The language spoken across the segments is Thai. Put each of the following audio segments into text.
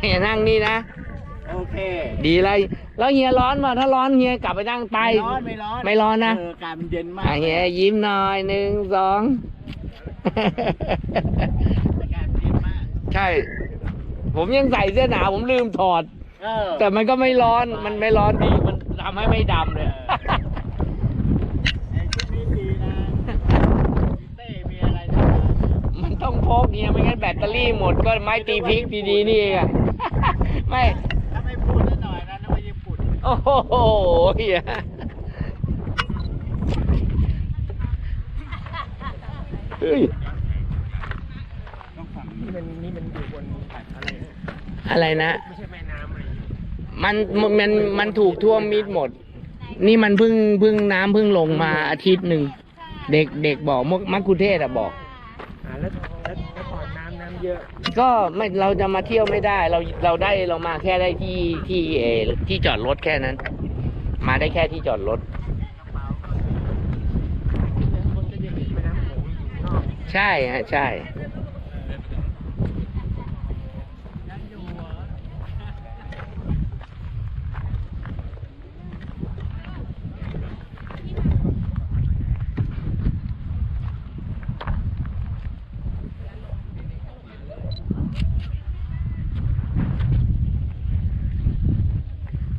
เฮียนั่งนี่นะ โอเค ดีเลยแล้วเฮียร้อนมาถ้าร้อนเฮียกลับไปนั่งใต้ไม่ร้อนไม่ร้อนไม่ร้อนนะเอออากาศมันเย็นมากอะเฮียยิ้มหน่อยหนึ่งสอง อากาศเย็นมาก ใช่ ผมยังใส่เสื้อหนาวผมลืมถอด เออแต่มันก็ไม่ร้อน มันไม่ร้อนดี มันทำให้ไม่ดำเลย ไอ้ชุดนี้ดีนะมีเต้มีอะไรนะมันต้องพกเนี่ยไม่งั้นแบตเตอรี่หมดก็ไม้ตีพริกดีๆนี่เองอะ ไม่ถ้าไม่พูดนิดหน่อยนะนึกว่าญี่ปุ่นโอ้โหเฮียเฮ้ยต้องฝั่งนี่มันนี่มันอยู่บนอะไรนะอะไรนะ ไม่ใช่แม่น้ำอะไรอย่างเงี้ยมันมันมันถูกท่วมมิดหมด นี่มันเพิ่งเพิ่งน้ำเพิ่งลงมาอาทิตย์หนึ่ง เด็กเด็กบอกมมักคุเทศอะบอก เยอะก็ไม่เราจะมาเที่ยวไม่ได้ เราเราได้เรามาแค่ได้ที่ที่เออที่จอดรถแค่นั้น มาได้แค่ที่จอดรถ ใช่ฮะใช่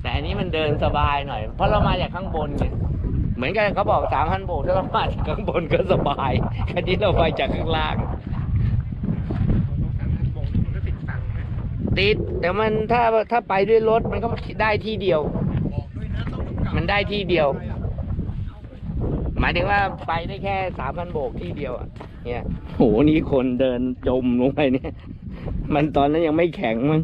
แต่อันนี้มัน เดินสบายหน่อย เพราะเรามาจากข้างบนไงเหมือนกันเขาบอกสามพันโบกถ้าเรามาจากข้างบนก็สบายคันนี้เราไปจากข้างล่างตรงสามพันโบกนี่มันก็ติดตังค์นะติดแต่มันถ้าถ้าไปด้วยรถมันก็ได้ที่เดียว มันได้ที่เดียว หมายถึงว่าไปได้แค่สามพันโบกที่เดียวอะเนี่ยโหนี่คนเดินจมลงไปเนี่ย มันตอนนั้นยังไม่แข็งมั้ง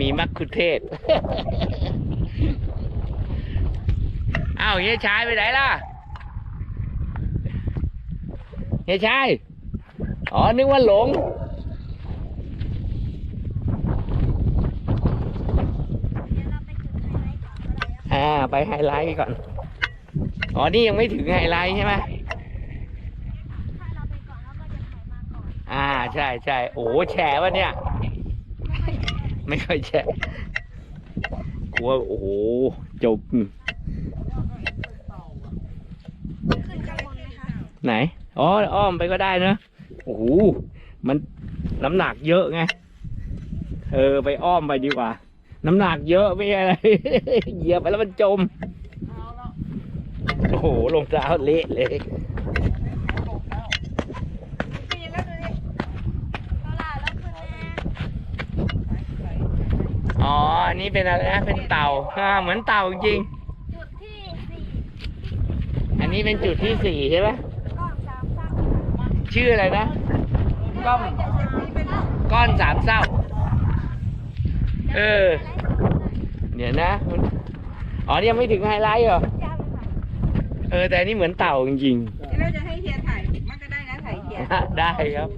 มีมักคุเทศ อ้าวเฮียชายไปไหนล่ะเฮียชาย อ๋อ นึกว่าหลง อ่า ไปไฮไลท์ก่อน อ๋อ นี่ยังไม่ถึงไฮไลท์ใช่ไหมอ่า ใช่ใช่โอ้แฉวะเนี่ย ไม่ค่อยแฉะกลัวโอ้โหจบไหนอ๋ออ้อมไปก็ได้เนอะโอ้โหมันน้ำหนักเยอะไงเออไปอ้อมไปดีกว่า น้ำหนักเยอะไม่ใช่อะไรเหยียบไปแล้วมันจมโอ้โหรองเท้าเละเลย อ๋ออันนี้เป็นอะไรนะ เป็นเต่าอ่าเหมือนเต่าจริง จุดที่สี่อันนี้เป็นจุดที่สี่ใช่ไหมก้อนสามสามชื่ออะไรนะก้อนก้อนสามเศร้า เออ เดี๋ยวนะมันอ๋อนี่ยังไม่ถึงไฮไลท์เหรอ ยังค่ะเออ แต่อันนี้เหมือนเต่าจริงเราจะให้เฮียถ่ายมันก็ได้นะถ่ายเฮียๆ ได้ครับ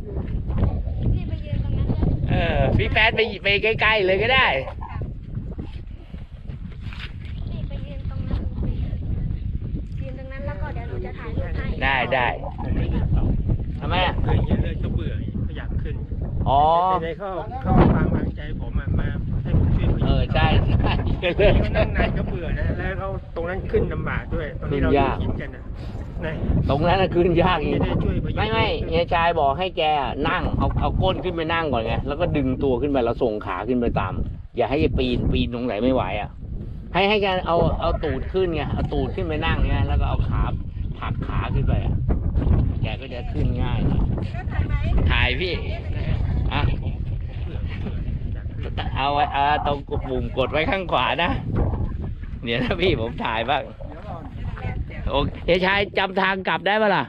พี่ไปยืนตรงนั้นเลย เออ พี่แป๊ดไปไปใกล้ๆเลยก็ได้ พี่ไปยืนตรงนั้นไปยืนยืนตรงนั้นแล้วก็เดี๋ยวหนูจะถ่ายรูปให้ ได้ได้ผมไม่ได้เต่าทำไมอะเลยเยอะเลยก็เบื่อเขาอยากขึ้นอ๋อแต่เขาเขาฟังวางใจผมอะมาให้ผมช่วยเขาเออใช่ใช่ก็เลเดิยนเขานั่งนานก็เบื่อนะแล้วเขาตรงนั้นขึ้นลำบากด้วยตอนนี้เราขึ้นยากคิดกันนะไหนตรงนั้นน่ะขึ้นยากอีไม่กได้ช่วยประหยัดไม่ไม่เฮียชายบอกให้แกนั่งเอาเอาก้นขึ้นไปนั่งก่อนไงแล้วก็ดึงตัวขึ้นไปแล้วส่งขาขึ้นไปตาม อย่าให้ปีนปีนตรงไหนไม่ไหวอะให้ให้แกเอาเอาตูดขึ้นไงเอาตูดขึ้นไปนั่งไงแล้วก็เอาขา ผลักขาขึ้นไปอะแกก็จะขึ้นง่ายหน่อยก็ถ่ายไหมถ่ายพี่อะเอาไว้เอาตรงปุ่มกดไว้ข้างขวานะ เดี๋ยวนะพี่ผมถ่ายบ้างโอเคเฮียชายจำทางกลับได้ปะล่ะ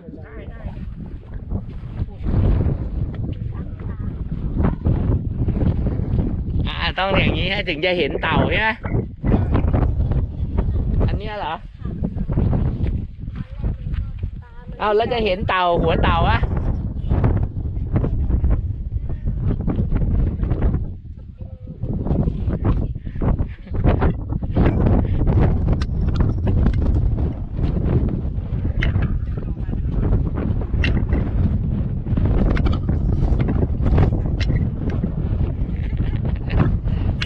อ่าต้องอย่างนี้ให้ถึงจะเห็นเต่าใช่ไหมอันเนี้ยเหรอ เอาแล้วจะเห็นเต่าหัวเต่าอะ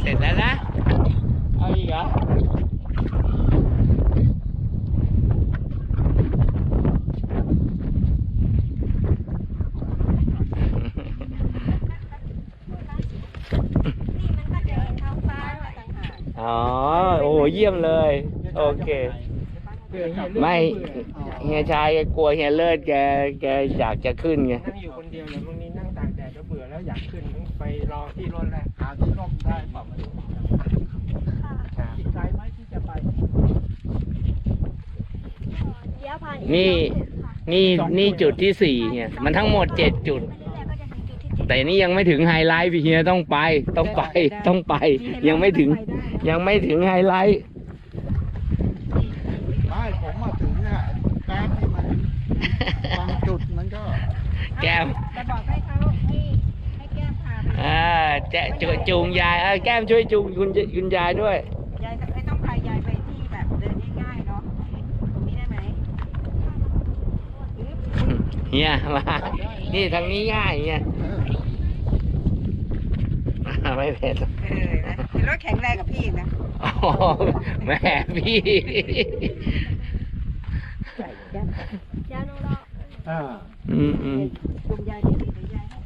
เสร็จแล้วนะ เอาอีกเหรอ นี่มันก็จะเห็นท้องฟ้าด้วย ต่างหากอ๋อ โอ้เยี่ยมเลย โอเคเพื่อเฮียเลิศไม่เบื่อเฮียชายแกกลัวเฮียเลิศแกแกอยากจะขึ้นไงนั่งอยู่คนเดียวอย่างบางทีนั่งตากแดดแล้วเบื่อแล้วอยากขึ้นไปรอที่รถแหละหาที่ร่มได้ปรับมาดูค่ะติดใจไหมที่จะไปเดี๋ยวผ่านนี่อีกค่ะนี่นี่จุดที่สี่เนี่ย มันทั้งหมดเจ็ดจุด แต่นี่ยังไม่ถึงไฮไลท์พี่เฮียต้องไป ต้องไป ต้องไป ยังไม่ถึง ยังไม่ถึงไฮไลท์ไม่ผมมาถึงอะแป๊บนี่มันบางจุดมันก็ แก้มแต่บอกให้เขาให้ให้แก้มพาไปอ่าแจะจูจูงยายเออแก้มช่วยจูงคุณคุณยายด้วยยายไม่ต้องพายายไปที่แบบเดินง่ายๆเนาะตรงนี้ได้ไหมเฮียมานี่ทางนี้ง่ายเฮียเออ ไม่เป็นเออนะเห็นรถแข็งแรงกับพี่อีกนะอ๋อแม่พี่เดี๋ยวหนูรออ่าอืมอืมลุงยายดีๆเดี๋ยวยายให้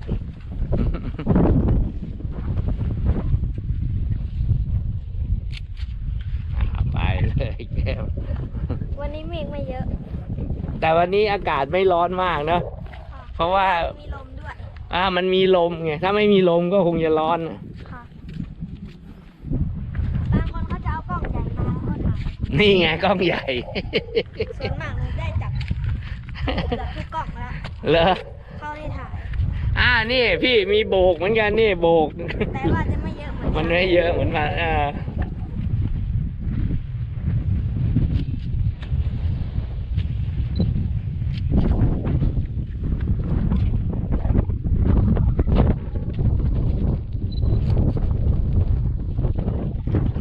อ่าไปเลยแก้มวันนี้เมฆไม่เยอะแต่วันนี้อากาศไม่ร้อนมากเนอะค่ะเพราะว่า มีลมด้วย อ่ามันมีลมไงถ้าไม่มีลมก็คงจะร้อนน่ะค่ะบางคนเขาจะเอากล้องใหญ่มาแล้วก็ถ่ายนี่ไงกล้องใหญ่ ส่วนมากหนูได้จับเกือบทุกกล้องแล้วเหรอเข้าได้ถ่าย อ่านี่พี่มีโบกเหมือนกันนี่โบก แต่ว่าจะไม่เยอะเหมือนมันไม่เยอะเหมือนมันอ่า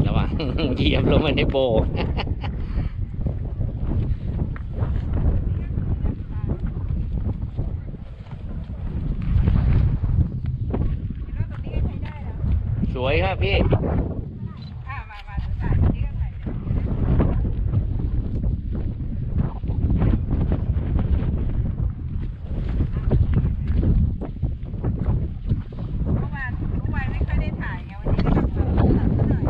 ระวั งเหยียบลงมาในโบกเห็นได้เหรอสวยครับพี่ อ่ามามาเดี๋ยวถ่ายตรงนี้ก็ถ่ายได้เมื่อวานเมื่อวานไม่ค่อยได้ถ่ายไงวันนี้ก็ต้องเพิ่มตัดซะหน่อย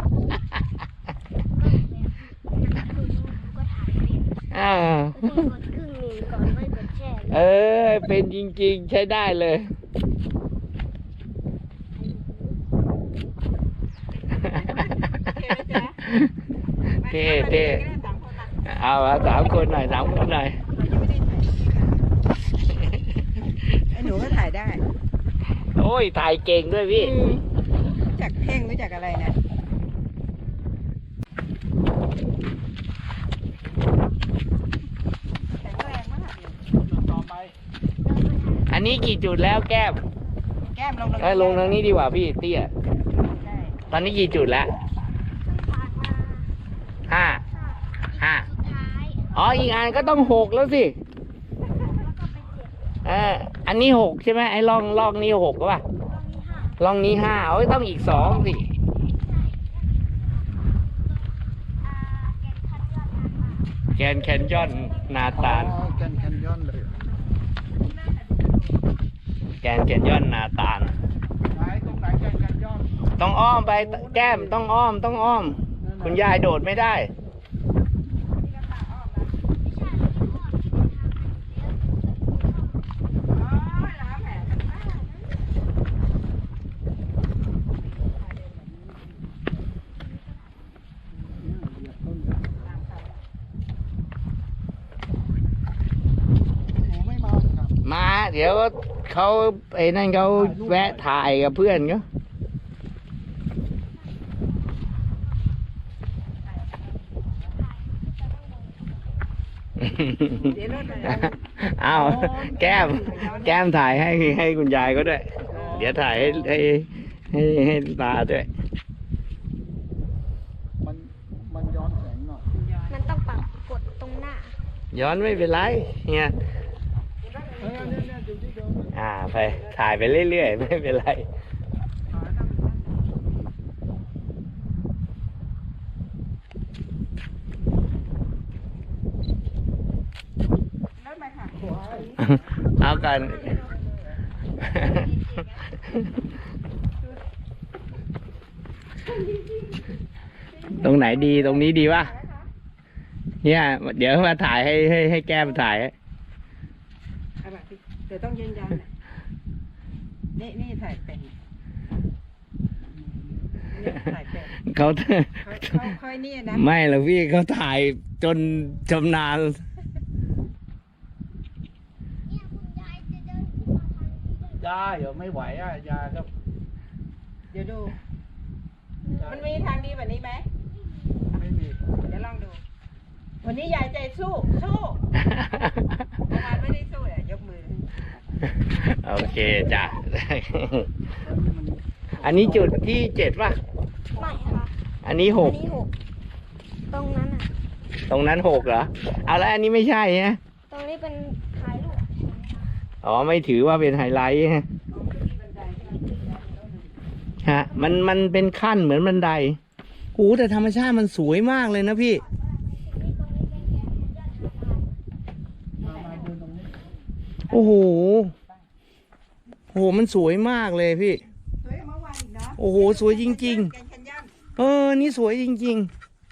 ก็ถ่ายเป็น อ่า ก็ต้องกดครึ่งหนึ่งก่อนไม่กดแช่เลย เออ เป็น จริง ๆ ใช้ได้เลย เท่เท่เอาละสามคนหน่อยสามคนหน่อยไอ้หนูก็ถ่ายได้ โอ้ย ถ่ายเก่งด้วยพี่ รู้จักเพ่งรู้จักอะไรนะแข็งแรงมากเลย ต่อไป อันนี้ กี่จุดแล้วแก้มแก้มลงเอ้ยลงทางนี้ดีกว่าพี่เตี้ย ได้ตอนนี้กี่จุดแล้วผ่านมาห้าห้าสุดท้ายอ๋ออีกอันก็ต้องหกแล้วสิแล้วก็ไปเจ็ดเอออันนี้หกใช่ไหมไอ้ล่องล่องนี้หกก็ป่ะรอบนี้ห้าล่องนี้ห้าโอ้ยต้องอีกสองสิอ่าแกงคัดเลือกทางมาแกนแคนยอนนาตาล อ๋อแกนแคนยอนเลย แกนแคนยอนนาตาล ไหนตรงไหนแกนแคนยอนต้องอ้อมไปแก้มต้องอ้อมต้องอ้อม คุณยายโดดไม่ได้อ๋อแล้วแหมกันบ้านเหยียบต้นตามเขาหนูไม่มาครับมาเดี๋ยว เขาไอ้นั่นเขาแวะถ่ายกับเพื่อนเขาเดี๋ยวรถไปเอาแก้ม แก้มถ่ายให้ให้คุณยายก็ด้วย เดี๋ยวถ่ายให้ให้ให้ให้ตาด้วย มันมันย้อนแสงหน่อยมันต้องปรับกดตรงหน้า ย้อนไม่เป็นไรเนี่ย เออเนี่ยเนี่ยอยู่ที่เดิมเลย อ่า ไป ถ่ายไปเรื่อยๆ ไม่เป็นไรรถไปค่ะเอากัน ตรงไหนดีตรงนี้ดีวะเนี่ย เดี๋ยวมาถ่ายให้ให้ให้แก้มถ่ายให้เอาแบบพี่เดี๋ยวต้องยืนยัน น่ะนี่นี่ถ่ายเป็นนี่ถ่ายเป็นเขาเขาเขาค่อยนี่นะไม่หรอกพี่เขาถ่ายจนชำนาญเนี่ยคุณยายจะเดินขึ้นมาทางนี้ได้ยาเดี๋ยวไม่ไหวอะยาก็เดี๋ยวดู มันมีทางดีแบบนี้ไหมไม่มีเดี๋ยวลองดู วันนี้ยายใจสู้สู้เมื่อวานไม่ได้สู้เลยยกมือ โอเคจ้ะมันอันนี้จุดที่เจ็ดป่ะ ไม่ค่ะอันนี้หอักนนี้หกตรงนั้นอะ ตรงนั้นหกเหรอ เอาแล้วอันนี้ไม่ใช่ฮะ ตรงนี้เป็นถ่ายรูปอ๋อไม่ถือว่าเป็นไฮไลท์ฮะฮะ มันมันเป็นขั้นเหมือนบันไดโอ้แต่ธรรมชาติมันสวยมากเลยนะพี่มามาดูตรงนี้โอ้โห โอ้โหมันสวยมากเลยพี่สวยกว่าเมื่อวานอีกเนาะโอ้โหสวยจริงแกนแคนยอนๆเออ นี่สวยจริง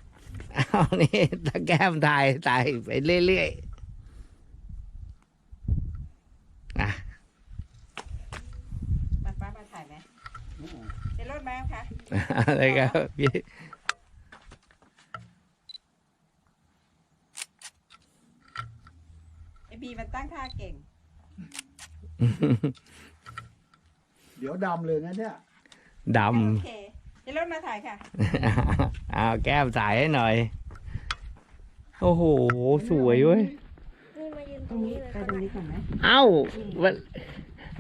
ๆเอานี่ตาแก้มถ่ายถ่ายไปเรื่อยๆอะมาป้ามาถ่ายไหมเดี๋ยวรถมาค่ะอะไรครับพี่ไอบีมันตั้งท่าเก่ง เดี๋ยวดำเลยนะเนี่ยดโอเคเดี๋ยวรถมาถ่ายค่ะำ เอาแก้มถ่ายให้หน่อย โอ้โห สวยเว้ย นี่มายืนตตรรงงนี้นี้เลยไปตรงนี้ก่อนไหมเอ้าวัน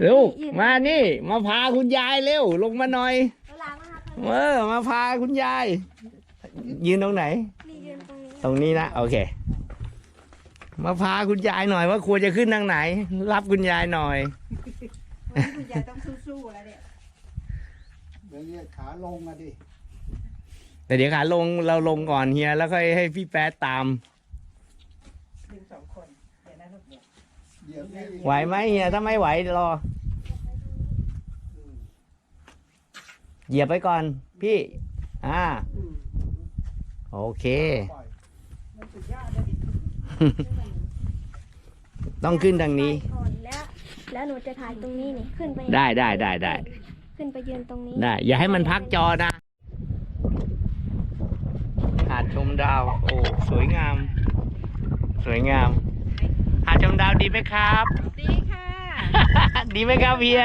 ลูกมานี่ มาพาคุณยายเร็ว ลงมาหน่อยเวลามาครับเออมาพาคุณยาย ยืนตรงไหน นี่ยืนตรงนี้ตรงนี้นะ โอเค มาพาคุณยายหน่อยว่าควรจะขึ้นทางไหน รับคุณยายหน่อย วันนี้คุณยายต้องสู้ๆแล้วเนี่ย เดี๋ยวเนี่ยขาลงอะดิ แต่เดี๋ยวขาลงเราลงก่อนเฮียแล้วค่อยให้พี่แป๊ดตาม ดึงสองคน เดี๋ยวนะลูกเดี๋ยวเดี๋ยวนี่ไหวไหมเฮียถ้าไม่ไหวรอ เหยียบไปก่อน พี่ อ่า อืมโอเค ปล่อยมันสุดยอดเลยดิต้องขึ้นทางนี้ถ่ายก่อนแล้ว แล้วหนูจะถ่ายตรงนี้นี่ขึ้นไปได้ได้ได้ได้ ขึ้นไปยืนตรงนี้ ได้อย่าให้มันพักจอนะหาดชมดาว โอ้สวยงาม สวยงาม หาดชมดาวดีไหมครับ ดีค่ะ ดีไหมครับเฮีย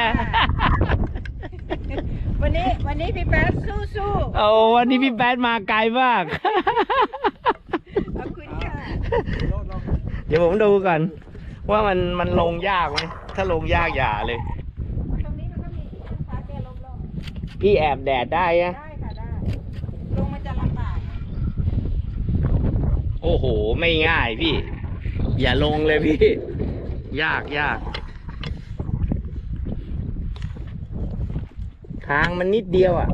วันนี้วันนี้พี่แป๊ดสู้โอ้วันนี้พี่แป๊ดมาไกลมากๆขอบคุณค่ะโลดลงเดี๋ยวผมดูก่อนว่ามันมันลงยากไหมถ้าลงยากอย่าเลย พี่แอบแดดได้อะได้ค่ะได้ ลงมันจะลำบากโอ้โห ไม่ง่ายพี่ อย่าลงเลยพี่ ยากยาก ทางมันนิดเดียวอะ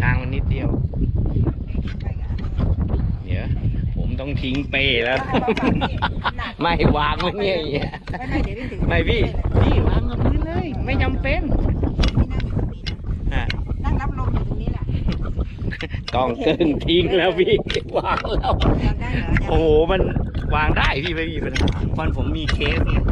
ทางมันนิดเดียว เอามาฝากนี่หนักไม่วางไว้เนี่ยอย่างเงี้ยไม่ไม่เดี๋ยวพี่ถือไม่พี่พี่วางกับพื้นเลย ไม่จำเป็นพี่นั่งอยู่ตรงนี้นะอะนั่งรับลมอยู่ตรงนี้แหละกองเกิงทิ้งแล้วพี่วางแล้ว จำได้เหรอโอ้โหมันวางได้พี่ไม่มีปัญหาตอนผมมีเคสเนี่ยไม่เป็นไร